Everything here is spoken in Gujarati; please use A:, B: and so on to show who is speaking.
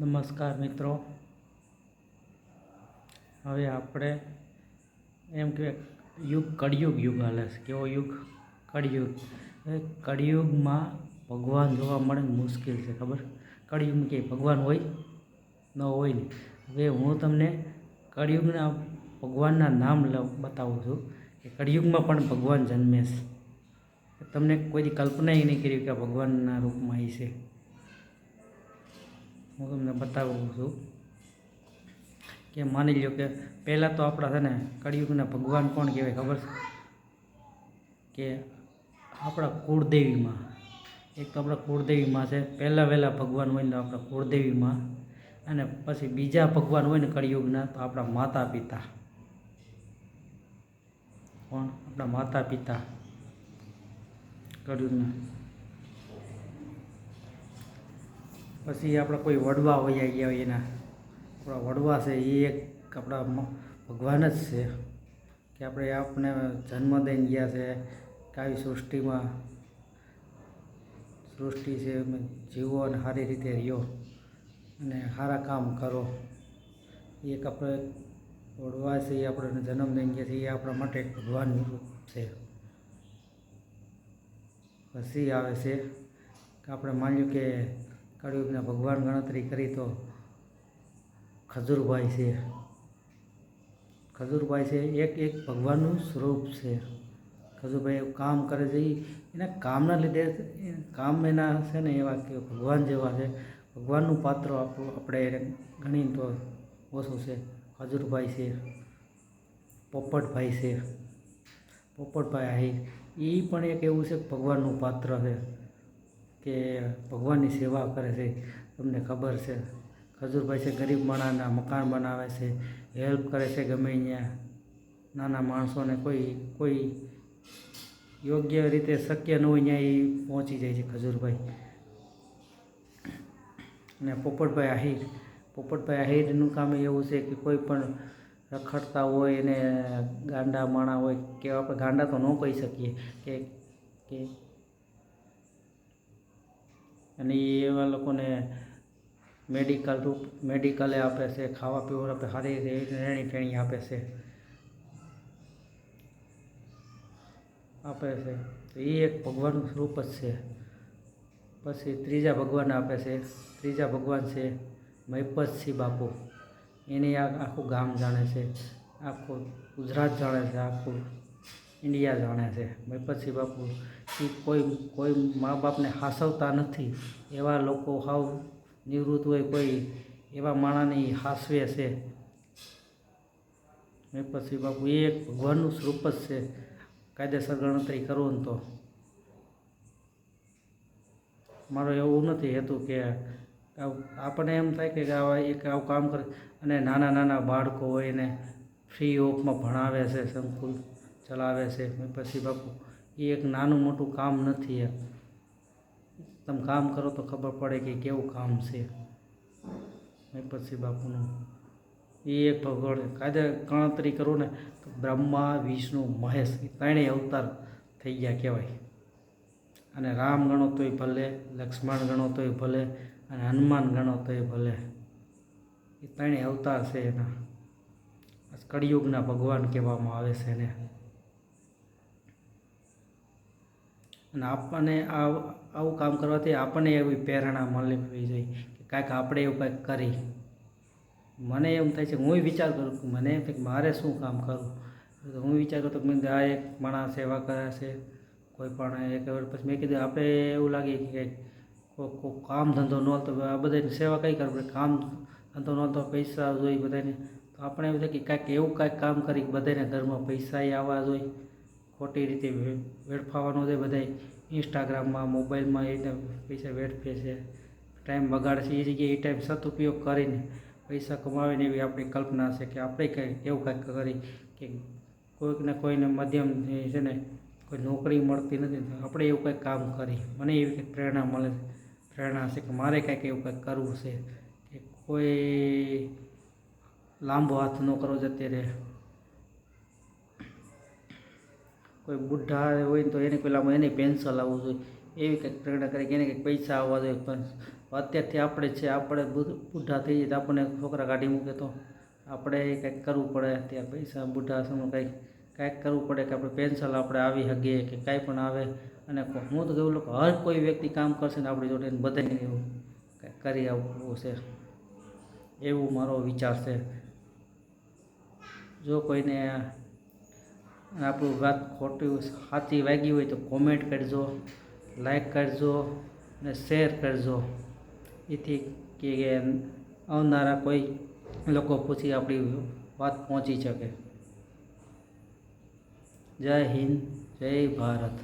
A: નમસ્કાર મિત્રો. હવે આપણે એમ કે યુગ, કળિયુગ યુગ હાલે છે. કેવો યુગ? કળિયુગ. કળિયુગમાં ભગવાન જોવા મળે મુશ્કેલ છે, ખબર? કળિયુગમાં કે ભગવાન હોય ન હોય ને. હવે હું તમને કળિયુગના ભગવાનના નામ બતાવું છું કે કળિયુગમાં પણ ભગવાન જન્મે છે. તમને કોઈ કલ્પના કલ્પના નહીં કરી કે ભગવાનના રૂપમાં એ છે. હું તમને બતાવું છું કે માની લો કે પહેલાં તો આપણા છે ને કળિયુગના ભગવાન કોણ કહેવાય ખબર છે? કે આપણા કુળદેવીમાં, એક તો આપણા કુળદેવીમાં છે, પહેલાં વહેલાં ભગવાન હોય ને આપણા કુળદેવીમાં અને પછી બીજા ભગવાન હોય ને કળિયુગના તો આપણા માતા પિતા કોણ? આપણા માતા પિતા કળિયુગના. પછી આપણા કોઈ વડવા હોય ગયા હોય એના. આપણા વડવા છે, એ એક આપણા ભગવાન જ છે. કે આપણે આપણે જન્મ દઈને ગયા છે કે આવી સૃષ્ટિમાં. સૃષ્ટિ છે જીવો અને સારી રીતે રહ્યો. અને સારા કામ કરો. એક આપણે વડવા છે, એ આપણે જન્મ દઈને ગયા છે, એ આપણા માટે એક ભગવાનનું રૂપ છે. પછી આવે છે કે આપણે માન્યું કે કળિયુગના ભગવાન ગણતરી કરી તો ખજૂરભાઈ છે. ખજૂરભાઈ છે, એક એક ભગવાનનું સ્વરૂપ છે. ખજૂરભાઈ કામ કરે છે એના કામના લીધે કામ એના છે ને એવા કે ભગવાન જેવા છે. ભગવાનનું પાત્ર આપણું આપણે એને ગણીને તો ઓછું છે. ખજૂરભાઈ છે, પોપટભાઈ છે. પોપટભાઈ આહિર એ પણ એક એવું છે ભગવાનનું પાત્ર છે. કે ભગવાનની સેવા કરે છે. તમને ખબર છે, ખજૂરભાઈ છે ગરીબ માણસના મકાન બનાવે છે, હેલ્પ કરે છે ગમે ત્યાં. નાના માણસોને કોઈ કોઈ યોગ્ય રીતે શક્ય ન હોય ત્યાં એ પહોંચી જાય છે ખજૂરભાઈ. અને પોપટભાઈ આહિર, પોપટભાઈ આહિરનું કામ એવું છે કે કોઈ પણ રખડતા હોય એને ગાંડા માણા હોય કે આપણે ગાંડા તો ન કહી શકીએ કે કે અને એવા લોકોને મેડિકલ રૂપ મેડિકલે આપે છે, ખાવા પીવા આપે સારી રહેણી ટેણી આપે છે. આપે છે. તો એ એક ભગવાનનું સ્વરૂપ જ છે. પછી ત્રીજા ભગવાન આપે છે. ત્રીજા ભગવાન છે મહિપતસિંહ બાપુ. એને આ આખું ગામ જાણે છે. આખું ગુજરાત જાણે છે, આખું ઇન્ડિયા જાણે છે. મહિપતસિંહ બાપુ એ કોઈ કોઈ મા બાપને હાસવતા નથી. એવા લોકો હાવ નિવૃત્ત હોય કોઈ એવા માણસને ઈ હાસવે છે. મહિપતસિંહ બાપુ એ એક ભગવાનનું સ્વરૂપ જ છે. કાયદેસર ગણતરી કરો ને તો. મારો એવું નથી હેતું કે આપણને એમ થાય કે આવા એક આવું કામ કરે અને નાના નાના બાળકો હોય એને ફ્રી ઓફમાં ભણાવે છે સંકુલ. ચલાવે છે પછી બાપુ, એ એક નાનું મોટું કામ નથી એમ તમે કામ કરો તો ખબર પડે કે કેવું કામ છે. પછી બાપુનું, એ એક ભગવાન કાયદે ગણતરી કરું ને તો બ્રહ્મા, વિષ્ણુ, મહેશ, એ ત્રણેય અવતાર થઈ ગયા કહેવાય. અને રામ ગણો તોય ભલે, લક્ષ્મણ ગણો તોય ભલે, અને હનુમાન ગણો તોય ભલે. એ ત્રણેય અવતાર છે એના. કળિયુગના ભગવાન કહેવામાં આવે છે એને. અને આપણને આવું કામ કરવાથી આપણને એવી પ્રેરણા મળવી જોઈએ કે કાંઈક આપણે એવું કાંઈક કરી. મને એમ થાય છે, હું વિચાર કરું કે મને એમ થાય મારે શું કામ કરવું? તો હું વિચાર કરતો કે મેં આ એક માણસ સેવા કરે છે, કોઈ પણ એક પછી મેં કીધું આપણે એવું લાગે કે કોઈ કામ ધંધો ન તો આ બધાની સેવા કઈ કરવું કામ ધંધો ન તો પૈસા જોઈએ બધાને. તો આપણે એવું થાય કે કાંઈક એવું કાંઈક કામ કરી બધાને ઘરમાં પૈસા આવવા જોઈએ. ખોટી રીતે વેડફાવાનો છે બધાય. ઇન્સ્ટાગ્રામમાં મોબાઈલમાં એને પૈસા વેડફે છે. ટાઈમ બગાડે છે. એ જગ્યાએ એ ટાઈમ સદઉપયોગ કરીને પૈસા કમાવીને એવી આપણી કલ્પના છે કે આપણે કંઈક એવું કંઈક કરી કે કોઈકને કોઈને માધ્યમ છે ને કોઈ નોકરી મળતી નથી આપણે એવું કંઈક કામ કરી મને એવી કંઈક પ્રેરણા મળે છે. પ્રેરણા છે કે મારે કંઈક એવું કંઈક કરવું છે કે કોઈ લાંબો હાથ ન કરવો જ અત્યારે. કોઈ બુઢા હોય તો એને પેલામાં એને પેન્શન આવવું જોઈએ. એવી કંઈક પ્રેરણા કરી કે એને કંઈક પૈસા આવવા જોઈએ. પણ અત્યારથી આપણે છે, આપણે બુઢા થઈ જઈએ તો આપણને છોકરા કાઢી મૂકે તો આપણે કંઈક કરવું પડે. ત્યાં પૈસા, બુઢા સમય કંઈક, કાંઈક કરવું પડે કે આપણે પેન્શન આપણે આવી શકીએ કે કાંઈ પણ આવે. અને હું તો કહું લોકો હર કોઈ વ્યક્તિ કામ કરશે ને આપણી જોડે બધાને એવું કંઈક કરી આવવું છે. એવું મારો વિચાર છે. જો કોઈને આપણું વાત ખોટી સાચી વાગી હોય તો કોમેન્ટ કરજો લાઈક કરજો અને શેર કરજો. એથી કે આવનારા કોઈ લોકો પૂછી આપણી વાત પહોંચી શકે. જય હિન્દ, જય ભારત.